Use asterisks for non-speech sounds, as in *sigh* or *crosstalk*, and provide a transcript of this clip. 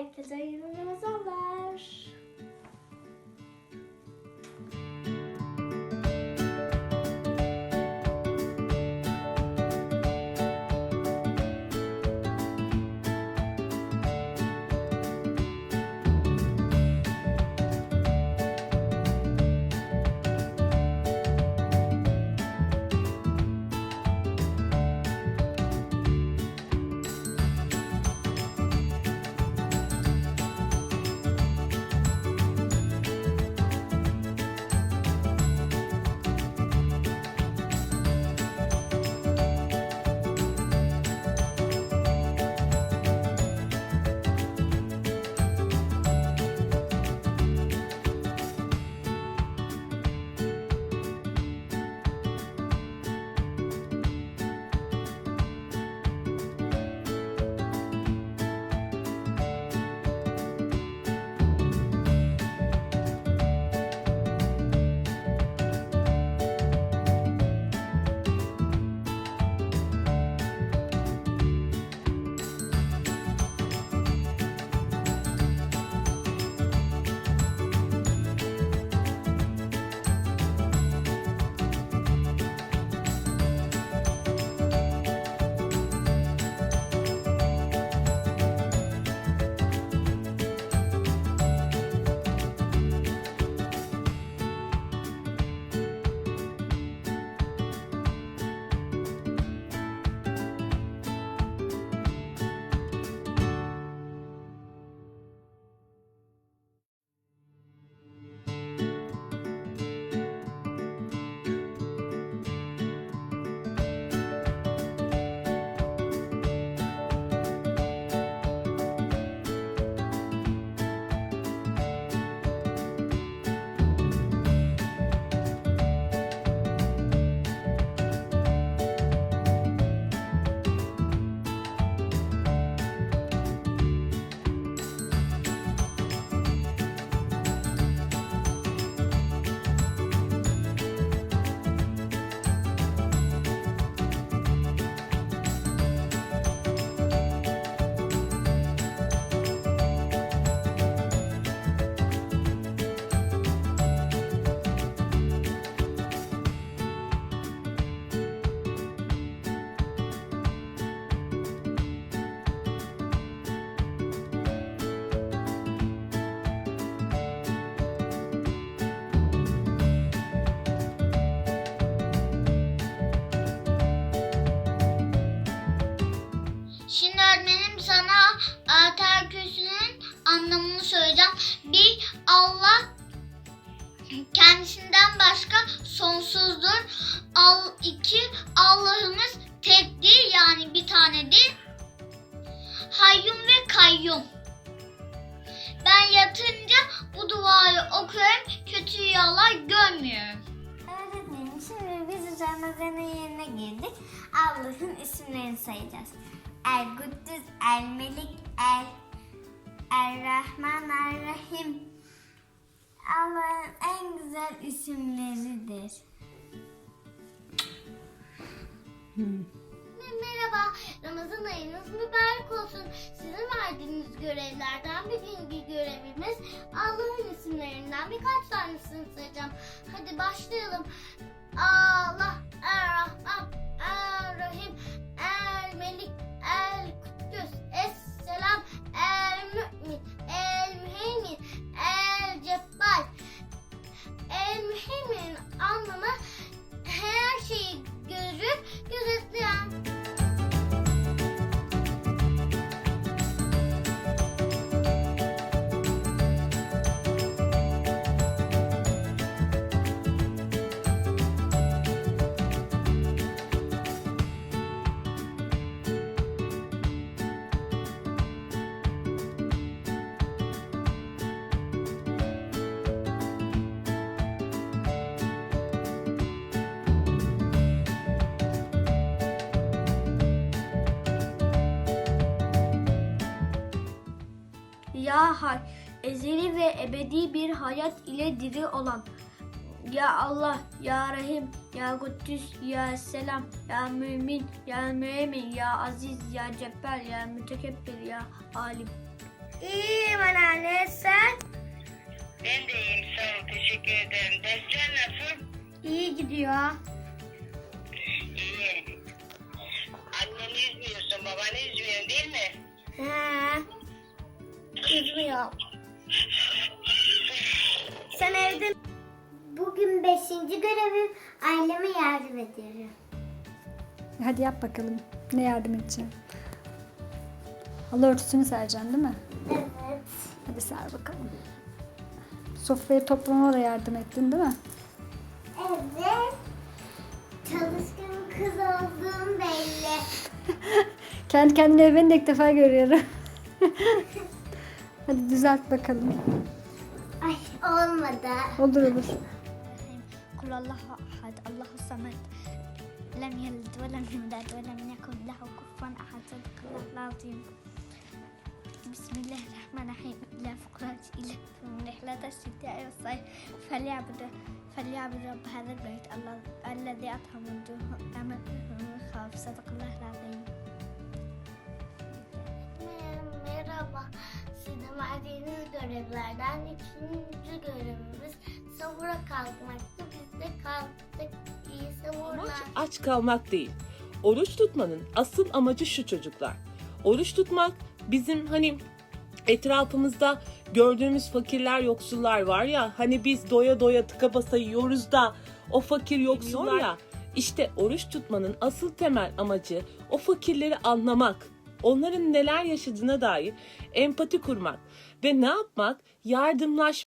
like, desenhe nos meus abaixo. Kendisinden başka sonsuzdur. Al, iki Allah'ımız tektir yani bir tanedir. Hayyum ve kayyum. Ben yatınca bu duayı okuyorum. Kötü rüyalar görmüyorum. Öğretmenim şimdi biz Ramazan'ın yerine girdik. Allah'ın isimlerini sayacağız. El Kuddüs, El Melik, El El Rahman, El Rahim. Allah'ın en güzel isimleridir. Merhaba, Ramazan ayınız mübarek olsun. Sizin verdiğiniz görevlerden bugünkü görevimiz Allah'ın isimlerinden birkaç tanesini sayacağım. Hadi başlayalım. Allah, Ya Hay, ezeli ve ebedi bir hayat ile diri olan. Ya Allah, Ya Rahim, Ya Kuddüs, Ya Selam, Ya Mümin, Ya Müemin, Ya Aziz, Ya Cebbal, Ya Mütekebbir, Ya Alim. İyiyim anneanne sen? Ben de iyiyim sağ ol teşekkür ederim. Dersler nasıl? İyi gidiyor. İyi. Anneni üzmüyorsun babanı üzmüyorsun değil mi? He. Üzmüyor. Sen evde Bugün beşinci görevim aileme yardım ediyorum. Hadi yap bakalım. Ne yardım edeceğim? Halı örtüsünü sereceksin değil mi? Evet. Hadi ser bakalım. Sofrayı toplamama da yardım ettin değil mi? Evet. Çalışkan kız olduğum belli. *laughs* Kendi kendine ben de ilk defa görüyorum. *laughs* Hadi düzelt bakalım. Ay olmadı. Olur olur. قل الله أحد الله الصمد. لم يلد ولم يولد ولم يكن له كفوا أحد. صدق الله العظيم. بسم الله الرحمن الرحيم. إلى فقرات إلى من رحلة الشتاء والصيف. فليعبد فليعبد رب هذا البيت الذي أطعم من خوف صدق الله العظيم. Verdiğiniz görevlerden ikinci görevimiz sahura kalkmaktı. Biz de kalktık. İyi sahurlar. Amaç aç kalmak değil. Oruç tutmanın asıl amacı şu çocuklar. Oruç tutmak bizim hani etrafımızda gördüğümüz fakirler, yoksullar var ya hani biz doya doya tıka basa yiyoruz da o fakir yoksullar ya işte oruç tutmanın asıl temel amacı o fakirleri anlamak. Onların neler yaşadığına dair empati kurmak ve ne yapmak? Yardımlaş